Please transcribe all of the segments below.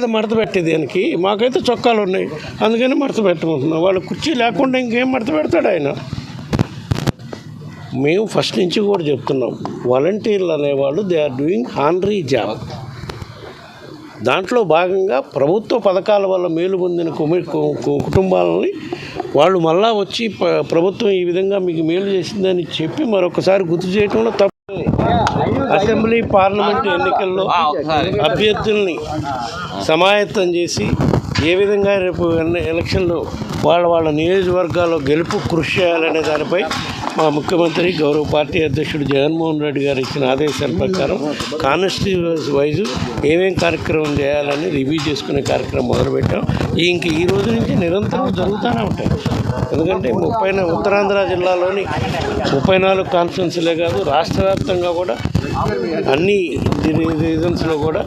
మీద మడత పెట్టేది దానికి. మాకైతే చొక్కాలు ఉన్నాయి. అందుకని మడత పెట్టమంటున్నాం. వాళ్ళు కుర్చీ లేకుండా ఇంకేం మడత పెడతాడు ఆయన? మేము ఫస్ట్ నుంచి కూడా చెప్తున్నాం. వాలంటీర్లు అనేవాళ్ళు they are doing honorary job. దాంట్లో భాగంగా ప్రభుత్వ పథకాల వల్ల మేలు పొందిన కుమి- కు- కు- కుటుంబాలని వాళ్ళు మళ్ళా వచ్చి ప్రభుత్వం ఈ విధంగా మీకు మేలు చేసిందని చెప్పి మరొకసారి గుర్తు చేయడంలో తప్పు అసెంబ్లీ పార్లమెంట్ ఎన్నికల్లో అభ్యర్థుల్ని సమాయత్తం చేసి ఏ విధంగా రేపు ఎన్ని- ఎలక్షన్లో వాళ్ళ వాళ్ళ నియోజకవర్గాల్లో గెలుపు కృషి చేయాలనే దానిపై మా ముఖ్యమంత్రి గౌరవ పార్టీ అధ్యక్షుడు జగన్మోహన్ రెడ్డి గారు ఇచ్చిన ఆదేశాల ప్రకారం కాన్స్టిట్యూన్స్ వైజు ఏమేం కార్యక్రమం చేయాలని రివ్యూ చేసుకునే కార్యక్రమం మొదలుపెట్టాం. ఇంక ఈ రోజు నుంచి నిరంతరం జరుగుతూనే ఉంటాయి. ఎందుకంటే ముప్పై ఉత్తరాంధ్ర జిల్లాలోని ముప్పై నాలుగు కాన్ఫరెన్స్లే కాదు రాష్ట్ర వ్యాప్తంగా కూడా అన్ని రీజన్స్లో కూడా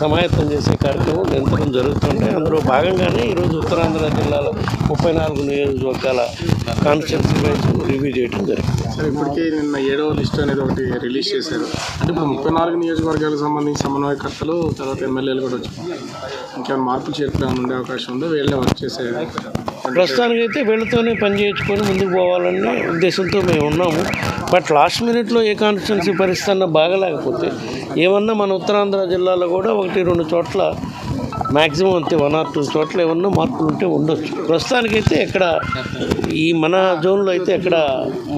సమాయత్తం చేసే కార్యక్రమం నిరంతరం జరుగుతుంటాయి. అందులో భాగంగానే ఈరోజు ఉత్తరాంధ్ర జిల్లాలో ముప్పై నాలుగు నియోజకవర్గాల కాన్స్టిట్యున్సీ వైజ్ రివ్యూ చేయడం జరిగింది. సార్ ఇప్పటికే నిన్న ఏడవ లిస్ట్ అనేది ఒకటి రిలీజ్ చేశారు. అంటే ఇప్పుడు ముప్పై నాలుగు నియోజకవర్గాలకు సంబంధించి సమన్వయకర్తలు తర్వాత ఎమ్మెల్యేలు కూడా వచ్చారు. ఇంకేమైనా మార్పులు చేర్పులు ఉండే అవకాశం ఉందో? వీళ్ళే వర్క్ చేసే ప్రస్తుతానికైతే వీళ్ళతోనే పని చేయించుకొని ముందుకు పోవాలనే ఉద్దేశంతో మేము ఉన్నాము. బట్ లాస్ట్ మినిట్లో ఏ కాన్స్టిట్యున్సీ పరిస్థితి అన్న బాగలేకపోతే ఏమన్నా మన ఉత్తరాంధ్ర జిల్లాలో కూడా ఒకటి రెండు చోట్ల మ్యాక్సిమం అంతే వన్ ఆర్ టూ చోట్ల ఏమన్నా మార్పులు ఉంటే ఉండొచ్చు. ప్రస్తుతానికైతే ఎక్కడ ఈ మన జోన్లో అయితే ఎక్కడ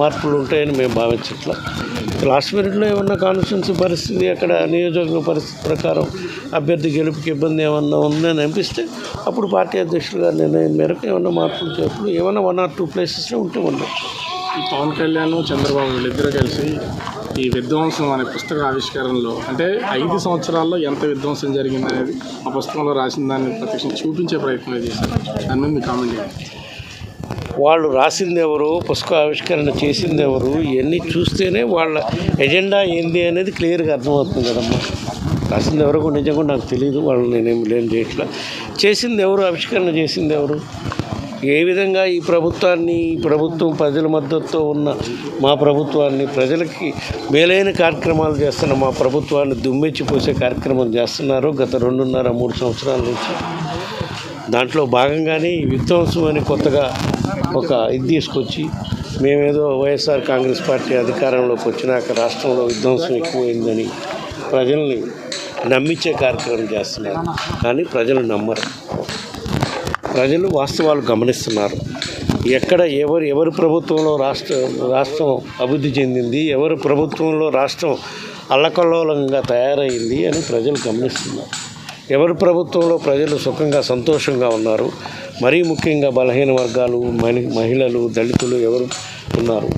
మార్పులు ఉంటాయని మేము భావించట్లా. లాస్ట్ మినిట్లో ఏమన్నా కాన్స్టిట్యున్సీ పరిస్థితి అక్కడ నియోజకవర్గ పరిస్థితి ప్రకారం అభ్యర్థి గెలుపుకి ఇబ్బంది ఏమన్నా ఉందని అనిపిస్తే అప్పుడు పార్టీ అధ్యక్షులు గారి నిర్ణయం మేరకు ఏమన్నా మార్పులు చేర్పులు ఏమన్నా వన్ ఆర్ టూ ప్లేసెస్లో ఉంటే ఉండొచ్చు. పవన్ కళ్యాణ్ చంద్రబాబు వీళ్ళిద్దరూ కలిసి ఈ విధ్వంసం అనే పుస్తక ఆవిష్కరణలో అంటే ఐదు సంవత్సరాల్లో ఎంత విధ్వంసం జరిగింది అనేది ఆ పుస్తకంలో రాసిన దాన్ని ప్రత్యక్షం చూపించే ప్రయత్నం చేశారు. దాని మీద మీ కామెంట్ వాళ్ళు రాసింది ఎవరు పుస్తక ఆవిష్కరణ చేసింది ఎవరు ఇవన్నీ చూస్తేనే వాళ్ళ ఎజెండా ఏంది అనేది క్లియర్గా అర్థమవుతుంది కదమ్మా. రాసింది ఎవరు కూడా నిజంగా నాకు తెలియదు వాళ్ళు నేనేం లేని చేయట్లా చేసింది ఎవరు ఆవిష్కరణ చేసింది ఎవరు? ఏ విధంగా ఈ ప్రభుత్వాన్ని ఈ ప్రభుత్వం ప్రజల మద్దతుతో ఉన్న మా ప్రభుత్వాన్ని ప్రజలకి మేలైన కార్యక్రమాలు చేస్తున్న మా ప్రభుత్వాన్ని దుమ్మెచ్చిపోసే కార్యక్రమం చేస్తున్నారు గత రెండున్నర మూడు సంవత్సరాల నుంచి. దాంట్లో భాగంగానే ఈ విధ్వంసం అని కొత్తగా ఒక ఇది తీసుకొచ్చి మేమేదో వైఎస్ఆర్ కాంగ్రెస్ పార్టీ అధికారంలోకి వచ్చినాక రాష్ట్రంలో విధ్వంసం ఎక్కువైందని ప్రజల్ని నమ్మించే కార్యక్రమం చేస్తున్నారు. కానీ ప్రజలు నమ్మరు. ప్రజలు వాస్తవాలు గమనిస్తున్నారు. ఎక్కడ ఎవరు ఎవరి ప్రభుత్వంలో రాష్ట్ర రాష్ట్రం అభివృద్ధి చెందింది ఎవరు ప్రభుత్వంలో రాష్ట్రం అల్లకల్లోలంగా తయారైంది అని ప్రజలు గమనిస్తున్నారు. ఎవరి ప్రభుత్వంలో ప్రజలు సుఖంగా సంతోషంగా ఉన్నారు మరీ ముఖ్యంగా బలహీన వర్గాలు మహిళలు దళితులు ఎవరు ఉన్నారు?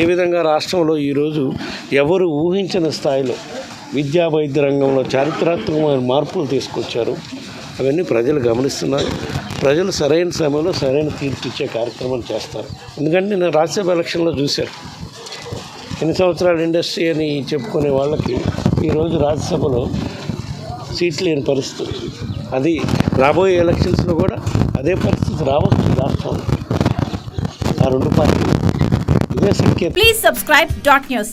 ఏ విధంగా రాష్ట్రంలో ఈరోజు ఎవరు ఊహించిన స్థాయిలో విద్యా వైద్య రంగంలో చారిత్రాత్మకమైన మార్పులు తీసుకొచ్చారు? అవన్నీ ప్రజలు గమనిస్తున్నారు. ప్రజలు సరైన సమయంలో సరైన తీర్పు ఇచ్చే కార్యక్రమం చేస్తారు. ఎందుకంటే నేను రాజ్యసభ ఎలక్షన్లో చూశాను ఎన్ని సంవత్సరాలు ఇండస్ట్రీ అని చెప్పుకునే వాళ్ళకి ఈరోజు రాజ్యసభలో సీట్లు లేని పరిస్థితి. అది రాబోయే ఎలక్షన్స్లో కూడా అదే పరిస్థితి రావచ్చు రాష్ట్రంలో. ఆ రెండు పార్టీలు ఇదే సంకేతం. Please subscribe dot news